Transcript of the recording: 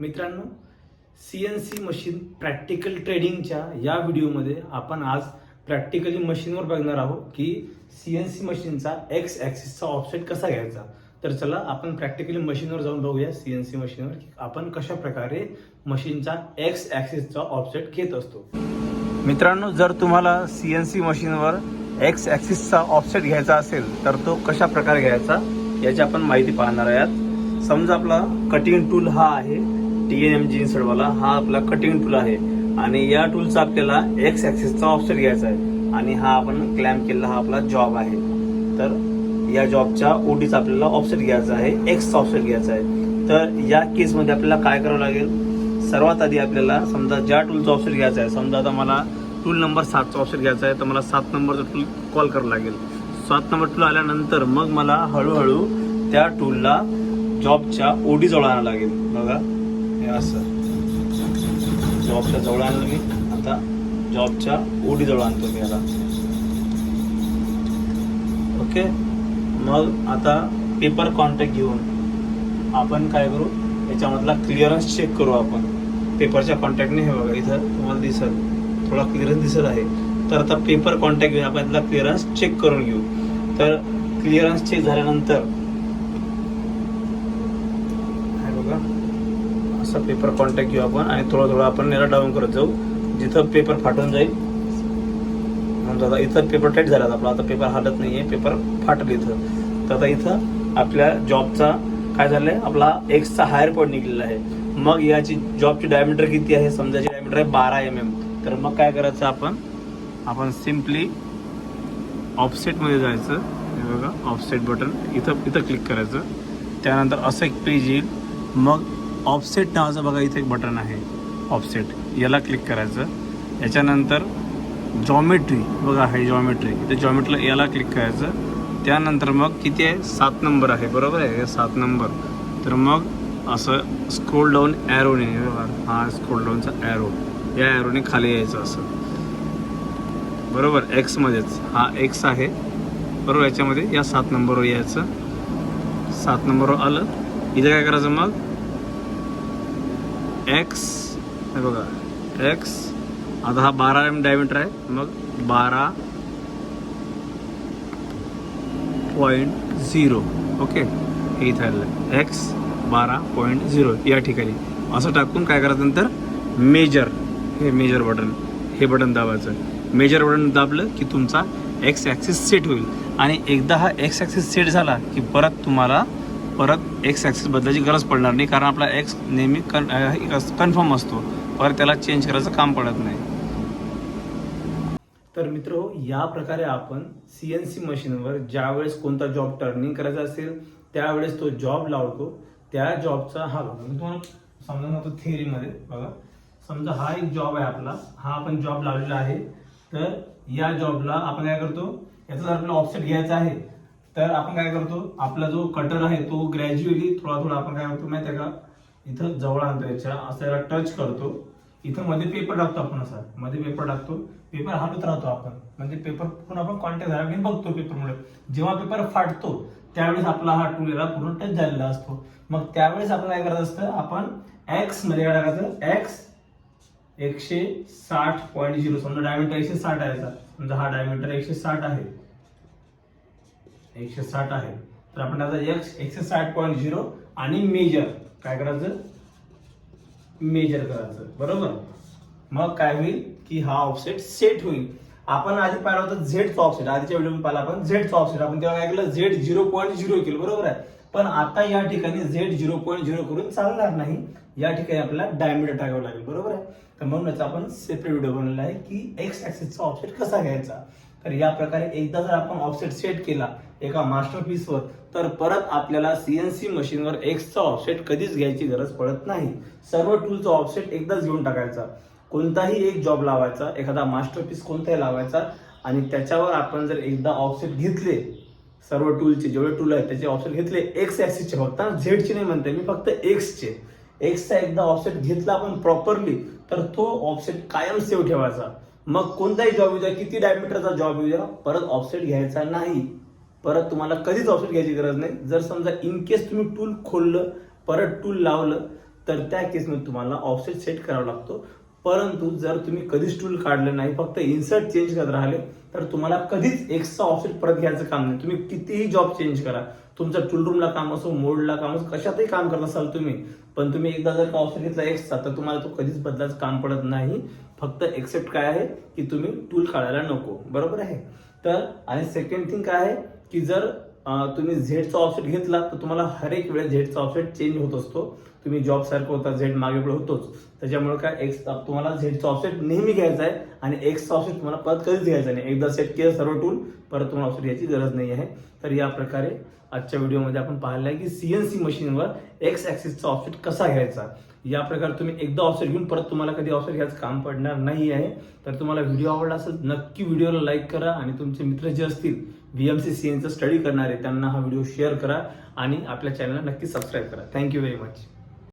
मित्रांनो C N C machine practical ट्रेडिंगच्या या व्हिडिओमध्ये आपण आज प्रॅक्टिकली मशीनवर बघणार आहोत की सी एन सी मशीनचा एक्स ॲक्सिसचा ऑफसेट कसा घ्यायचा. तर चला आपण प्रॅक्टिकली मशीनवर जाऊन बघूया सी एन सी मशीनवर की आपण कशा प्रकारे मशीनचा एक्स ॲक्सिसचा ऑफसेट घेत असतो. मित्रांनो जर तुम्हाला सी एन सी मशीनवर एक्स ॲक्सिसचा ऑफसेट घ्यायचा असेल तर तो कशा प्रकारे घ्यायचा याची आपण माहिती पाहणार आहात. समजा आपला कटिंग टूल हा आहे. टी एन एम जी इन्सर्टवाला हा आपला कटिंग टूल आहे. आणि या टूलचा आपल्याला एक्स ॲक्सेसचा ऑप्शन घ्यायचा आहे. आणि हा आपण क्लॅम्प केलेला हा आपला जॉब आहे. तर या जॉबच्या ओटीचा आपल्याला ऑप्शन घ्यायचा आहे. एक्सचा ऑप्शन घ्यायचा आहे. तर या केसमध्ये आपल्याला काय करावं लागेल? सर्वात आधी आपल्याला समजा ज्या टूलचा ऑप्शन घ्यायचा आहे समजा आता मला टूल नंबर सातचा ऑप्शन घ्यायचा आहे तर मला सात नंबरचा टूल कॉल करावं लागेल. सात नंबर टूल आल्यानंतर मग मला हळूहळू त्या टूलला जॉबच्या ओडी जवळ आणावं लागेल. बघा. हे असं. जॉबच्या जवळ आणलं मी. आता जॉबच्या ओडी जवळ आणतो मी याला ओके मग आता पेपर कॉन्टॅक्ट घेऊन आपण काय करू? याच्यामधला क्लिअरन्स चेक करू आपण. पेपरच्या कॉन्टॅक्टने हे बघा इथं तुम्हाला दिसत थोडा क्लिअरन्स दिसत आहे. तर आता पेपर कॉन्टॅक्ट घेऊन आपण यातला क्लिअरन्स चेक करून घेऊ. तर क्लिअरन्स चेक झाल्यानंतर हे बघा असा पेपर कॉन्टॅक्ट घेऊ आपण आणि थोडं थोडं आपण याला डाऊन करत जाऊ. जिथं पेपर फाटून जाईल. म्हणतो आता इथं पेपर टाईट झाला आपला. आता पेपर हालत आहे पेपर फाटल इथं. तर आता इथं आपल्या जॉबचा काय झालं आहे आपला एक्सचा हायर पॉईंट निघलेला आहे. मग याची जॉबची डायमीटर किती आहे? समजाची डायमीटर आहे बारा एम एम तर मग काय करायचं आपण? आपण सिम्पली ऑफसेटमध्ये जायचं. हे बघा ऑफसेट बटन इथं इथं क्लिक करायचं. त्यानंतर असं एक पेज येईल. मग ऑफसेट नावाचं बघा इथे एक बटन आहे. ऑफसेट याला क्लिक करायचं. याच्यानंतर जॉमेट्री बघा आहे जॉमेट्री इथे जॉमेट्रीला याला क्लिक करायचं. त्यानंतर मग किती आहे? सात नंबर आहे. बरोबर आहे? सात नंबर तर मग असं स्क्रोल डाऊन ॲरोने बघा हा स्क्रोल डाऊनचा ॲरो या ॲरोने खाली यायचं असं. बरोबर? एक्समध्येच हा एक्स आहे. बरोबर? याच्यामध्ये या सात नंबरवर यायचं. सात नंबरवर आलं. इथे काय करायचं मग? एक्स हे बघा. एक्स आता हा बारा एम डायमीटर आहे. मग बारा पॉईंट झिरो ओके हे इथं आलेलं एक्स बारा पॉईंट झिरो या ठिकाणी. असं टाकून काय करायचं नंतर? मेजर हे मेजर बटन हे बटन दाबायचं. मेजर बटन दाबलं की तुमचा एक्स ॲक्सिस सेट होईल. आणि एकदा हा एक्स ॲक्सिस सेट झाला की परत तुम्हाला परत एक्स ॲक्सिस बदलायची गरज पडणार नाही कारण आपला एक्स नेहमी कन कन्फर्म असतो परत त्याला चेंज करायचं काम पडत नाही. तर मित्र या प्रकारे आपण सी एन सी मशीनवर ज्यावेळेस कोणता जॉब टर्निंग करायचा असेल त्यावेळेस तो जॉब लावतो. त्या जॉबचा हा मी तुम्हाला समजा सांगतो थिअरीमध्ये बघा समजा हा एक जॉब आहे आपला हा आपण जॉब लावलेला आहे. तर या जॉबला आपण काय करतो? याचा जर आपल्याला ऑफसेट घ्यायचा आहे तर आपण काय करतो आपला जो कटर आहे तो ग्रॅज्युअली थोडा थोडा आपण काय करतो माहिती आहे का? इथं जवळ आणतो याच्या असं याला टच करतो. इथं मध्ये पेपर टाकतो आपण असा. मध्ये पेपर टाकतो. पेपर हलवत राहतो आपण. म्हणजे पेपर पूर्ण आपण कॉन्टॅक्ट झाला की बघतो पेपरमुळे जेव्हा पेपर फाटतो त्यावेळेस आपला हा टूलेला पूर्ण टच झालेला असतो. मग त्यावेळेस आपण काय करत असतं? आपण एक्समध्ये काय टाकायचं? एक्स एकशे साठ पॉईंट झिरो समजा डायमीटर एकशे साठ आहे समजा हा डायमीटर एकशे साठ आहे. एकशे साठ आहे. तर आपण त्याचा एक्स एकशे साठ पॉईंट झिरो आणि मेजर काय करायचं? मेजर करायचं. बरोबर? मग काय होईल की हा ऑफसेट सेट होईल. आपण आधी पाहिलं होतं झेडचा ऑफसेट आधीच्या व्हिडिओ पाहिला आपण झेडचा ऑफसेट आपण तेव्हा काय केलं? झेड झिरो पॉईंट झिरो केलं. बरोबर आहे? पण आता या ठिकाणी झेड झिरो पॉईंट झिरो करून चालणार नाही. या ठिकाणी आपल्याला डायमीटर टाकावं लागेल. बरोबर आहे? तर म्हणूनच आपण सेपरेट व्हिडिओ बनवलेला आहे की एक्स ऍक्सिसचा ऑफसेट कसा घ्यायचा? तर या प्रकारे एकदा जर आपण ऑफसेट सेट केला एका मास्टरपीसवर तर परत आपल्याला सीएनसी मशीनवर एक्सचा ऑफसेट कधीच घ्यायची गरज पडत नाही. सर्व टूलचा ऑफसेट एकदाच घेऊन टाकायचा. कोणताही एक जॉब लावायचा एखादा मास्टरपीस कोणताही लावायचा आणि त्याच्यावर आपण जर एकदा ऑफसेट घेतले सर्व टूलचे जेवढे टूल आहेत त्याचे ऑफसेट घेतले एक्स ॲक्सिसचे फक्त झेडचे नाही म्हणते मी फक्त एक्सचे एक्सचा एकदा ऑफसेट घेतला आपण प्रॉपरली तर तो ऑफसेट कायम सेव्ह ठेवायचा. मग कोणताही जॉब येऊ द्या किती डायमीटरचा जॉब येऊ द्या परत ऑफसेट घ्यायचा नाही. परत तुम्हाला कधीच औषध घ्यायची गरज नाही. जर समजा इन केस तुम्ही टूल खोललं परत टूल लावलं तर त्या केसमध्ये तुम्हाला ऑफसेट सेट करावा लागतो. परंतु जर तुम्ही कधीच टूल काढलं नाही फक्त इन्सर्ट चेंज करत राहिले तर तुम्हाला कधीच एक्स्ट्रा ऑफसेट परत घ्यायचं काम नाही. तुम्ही कितीही जॉब चेंज करा. तुमचं टूल रूमला काम असो मोडला काम असो कशातही काम करत असाल तुम्ही पण तुम्ही एकदा जर का ऑफसेट घेतला एक्स्ट्रा तर तुम्हाला तो कधीच बदलायचं काम पडत नाही. फक्त एक्सेप्ट काय आहे की तुम्ही टूल काढायला नको. बरोबर आहे? तर आणि सेकंड थिंग काय आहे? की जर तुम्ही झेडचा ऑफसेट घेतला तर तुम्हाला हर एक वेळेस झेडचा ऑफसेट चेंज होत असतो. तुम्ही जॉब सारखं होता झेड मागे पुढे होतोच. त्याच्यामुळे काय एक्स तुम्हाला झेडचा ऑफसेट नेहमी घ्यायचा आहे आणि एक्सचा ऑफसेट तुम्हाला परत कधीच घ्यायचा नाही. एकदा सेट केलं सर्व टूल परत तुम्हाला ऑफसेट घ्यायची गरज नाही आहे. तर या प्रकारे आजच्या व्हिडिओमध्ये आपण पाहिलं आहे की सीएनसी मशीनवर एक्स ऍक्सिसचा ऑफसेट कसा घ्यायचा? या प्रकारे तुम्ही एकदा ऑफसेट घेऊन परत तुम्हाला कधी ऑफसेट घ्यायचं काम पडणार नाही आहे. तर तुम्हाला व्हिडिओ आवडला असेल नक्की व्हिडिओला लाईक करा आणि तुमचे मित्र जे असतील व्हीएमसी सीएनचा स्टडी करणारे त्यांना हा व्हिडिओ शेअर करा आणि आपल्या चॅनलला नक्की सबस्क्राईब करा. Thank you very much